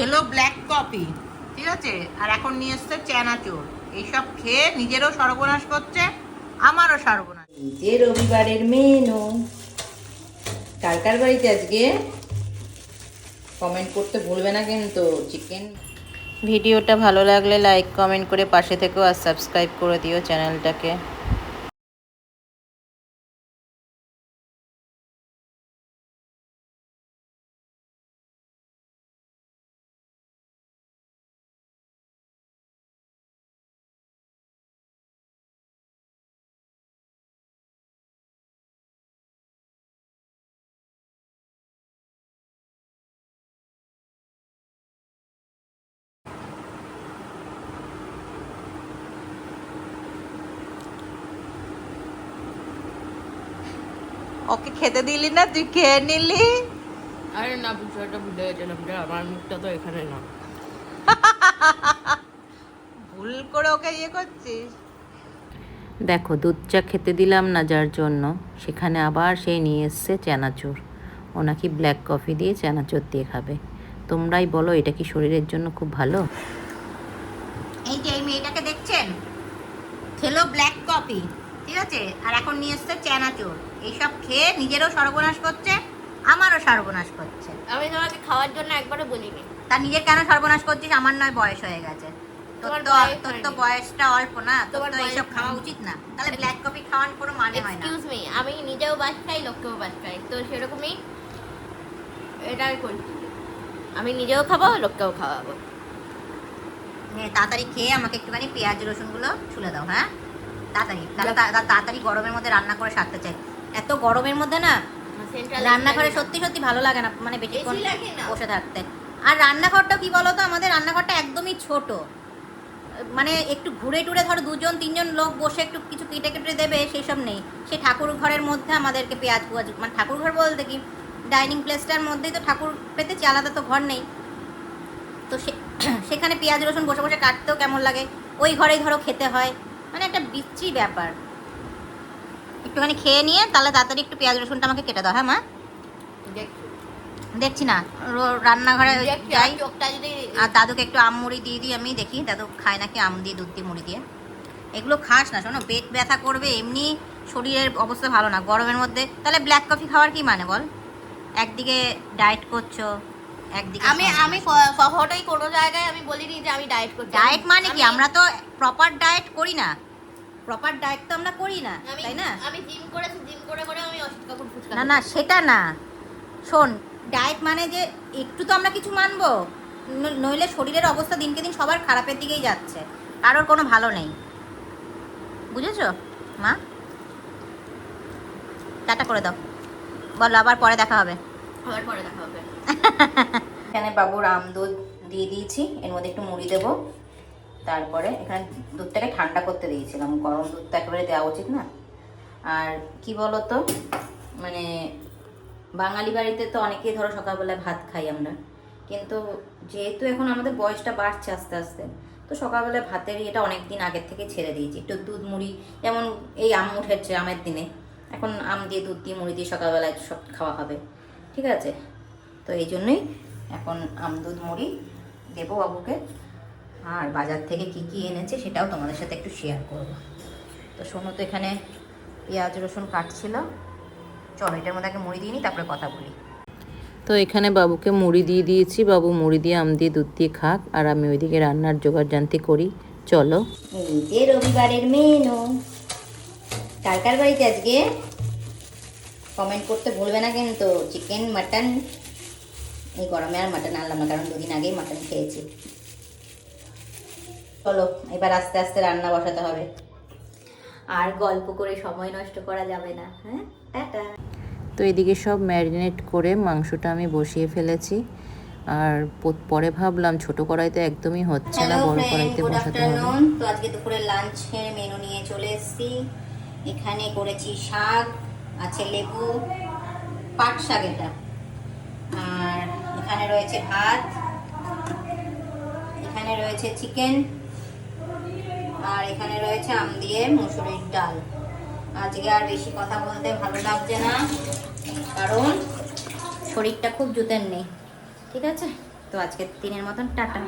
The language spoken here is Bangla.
খেলো ব্ল্যাক কফি ঠিক আছে? আর এখন নিয়ে এসছে চানাচুর এইসব খেয়ে নিজেরও সর্বনাশ করছে আমারও সর্বনাশ। যে রবিবারের মেনু কার কার বাড়িতে আজকে? কমেন্ট করতে ভুলবে না কিন্তু চিকেন ভিডিওটা ভালো লাগলে লাইক কমেন্ট করে পাশে থেকেও আর সাবস্ক্রাইব করে দিও চ্যানেলটাকে। ওকে খেতে দিলি না তুই খেয়ে নিলি? আরে না বিষয়টা ভুলে গেছিলাম যে আমার মুখটা তো এখানে না। ভুল করে ওকে ইয়ে করছিস? দেখো দুধ চা খেতে দিলাম না যার জন্য সেখানে আবার সেই নিয়ে এসছে চানাচুর। ও নাকি ব্ল্যাক কফি দিয়ে চানাচুর দিয়ে খাবে। তোমরাই বলো এটা কি শরীরের জন্য খুব ভালো? এই যে এই মেয়েটাকে দেখছেন? খেলো ব্ল্যাক কফি আছে? আর এখন নিয়ে এসছে চানাচুর। এইসব খেয়ে নিজেরও সর্বনাশ করছে আমারও সর্বনাশ করছে। আমি তোমাকে খাওয়ার জন্য একবারও বলিনি। তার নিজের কেন সর্বনাশ করছিস? আমার নয় বয়স হয়ে গেছে। তোর তো তোর তো বয়সটা অল্প না। তোর তো এইসব খাওয়া উচিত না। তাহলে ব্ল্যাক কফি খাওয়ার কোনো মানে হয় না। এক্সকিউজ মি আমি নিজেও বাস খাই লোককেও বাস খাই তো সেরকমই এটা আমি করছি। আমি নিজেও খাব লোককেও খাওয়াবো। তাড়াতাড়ি খেয়ে আমাকে একটুখানি পেঁয়াজ রসুনগুলো ছুলে দাও হ্যাঁ? তাড়াতাড়ি তাড়াতাড়ি গরমের মধ্যে রান্না করে সারতে চাই। এত গরমের মধ্যে না রান্নাঘরে সত্যি সত্যি ভালো লাগে না মানে বেশিক্ষণ। বসে থাকতে। আর রান্নাঘরটা কি বলতো? আমাদের রান্নাঘরটা একদমই ছোট। মানে একটু ঘুরে টুরে ধরো দুজন তিনজন লোক বসে একটু কিছু কেটে কেটে দেবে সেসব নেই। সেই ঠাকুর ঘরের মধ্যে আমাদেরকে পেঁয়াজ পুয়াজ মানে ঠাকুর ঘর বলতে কি? ডাইনিং প্লেসটার মধ্যেই তো ঠাকুর পেতেছি আলাদা তো ঘর নেই। তো সে সেখানে পেঁয়াজ রসুন বসে বসে কাটতেও কেমন লাগে? ওই ঘরেই ধরো খেতে হয়। মানে একটা বিচ্ছি ব্যাপার। একটুখানি খেয়ে নিয়ে তাহলে তাড়াতাড়ি একটু পেঁয়াজ রসুনটা আমাকে কেটে দাও হ্যাঁ মা? দেখছি। না রান্নাঘরে যাই। আর আর দাদুকে একটু আম মুড়ি দিয়ে দিই আমি দেখি দাদু খায় নাকি আম দিয়ে দুধ দিয়ে মুড়ি দিয়ে। এগুলো খাস না শোনো পেট ব্যথা করবে এমনি শরীরের অবস্থা ভালো না গরমের মধ্যে। তাহলে ব্ল্যাক কফি খাওয়ার কি মানে বল? একদিকে ডায়েট করছ একদিকে আমি আমি কখনোই কোনো জায়গায় আমি বলিনি যে আমি ডায়েট করছি। ডায়েট মানে কি? আমি- আমরা তো প্রপার ডায়েট করি না। প্রপার ডায়েট তো আমরা করি না তাই না? আমি জিম করেছি জিম করে করে আমি ফুচকা না না সেটা না। শোন ডায়েট মানে যে একটু তো আমরা কিছু মানবো। নইলে শরীরের অবস্থা দিনকে দিন সবার খারাপের দিকেই যাচ্ছে। কারোর কোনো ভালো নেই। বুঝেছ? মা? টাটা করে দাও। বলো আবার পরে দেখা হবে। খাবার পরে দেখা হবে। এখানে বাবুর আম দুধ দিয়ে দিয়েছি। এর মধ্যে একটু মুড়ি দেবো। তারপরে এখানে দুধটাকে ঠান্ডা করতে দিয়েছিলাম। গরম দুধটা একেবারে দেওয়া উচিত না। আর কি বলতো? মানে বাঙালি বাড়িতে তো অনেকেই ধরো সকালবেলায় ভাত খাই আমরা। কিন্তু যেহেতু এখন আমাদের বয়সটা বাড়ছে আস্তে আস্তে, তো সকালবেলায় ভাতের এটা অনেক দিন আগের থেকে ছেড়ে দিয়েছি। একটু দুধ মুড়ি, যেমন এই আম উঠেছে আমের দিনে। এখন আম দিয়ে দুধ দিয়ে মুড়ি দিয়ে সকালবেলায় সব খাওয়া হবে। ঠিক আছে? তো এই জন্যই এখন আম দুধ মুড়ি দেবো বাবুকে। আর বাজার থেকে কি কি এনেছে সেটাও তোমাদের সাথে একটু শেয়ার করব। তো শোনো তো এখানে পেঁয়াজ রসুন কাটছিল। চলো এটার মধ্যে আগে মুড়ি দিয়ে নিই তারপরে কথা বলি। তো এখানে বাবুকে মুড়ি দিয়ে দিয়েছি। বাবু মুড়ি দিয়ে আম দিয়ে দুধ দিয়ে খাক আর আমি ওইদিকে রান্নার জোগাড় জানতে করি। চলো। এই যে রবিবারের মেনু কার কার বাড়িতে আজকে? কমেন্ট করতে ভুলবে না কিন্তু চিকেন মাটন এই গরমে আর মাটন আনলাম না কারণ দুদিন আগেই মাটন খেয়েছি। চলো এবার আস্তে আস্তে রান্না বসাতে হবে। আর গল্প করে সময় নষ্ট করা যাবে না হ্যাঁ? টাটা। তো এদিকে সব ম্যারিনেট করে মাংসটা আমি বসিয়ে ফেলেছি। আর পরে ভাবলাম ছোট কড়াইতে একদমই হচ্ছে না বড় কড়াইতে বসাতে হবে। তো আজকে দুপুরে লাঞ্চের মেনু নিয়ে চলে এসেছি। এখানে করেছি শাক আছে লেবু পাট শাক এটা। এখানে রয়েছে ভাত, এখানে রয়েছে চিকেন, আর এখানে রয়েছে আম দিয়ে মুসুরির ডাল। আজকে আর বেশি কথা বলতে ভালো লাগছে না, কারণ শরীরটা খুব জুতের নেই। ঠিক আছে? তো আজকের দিনের মতন টাটা।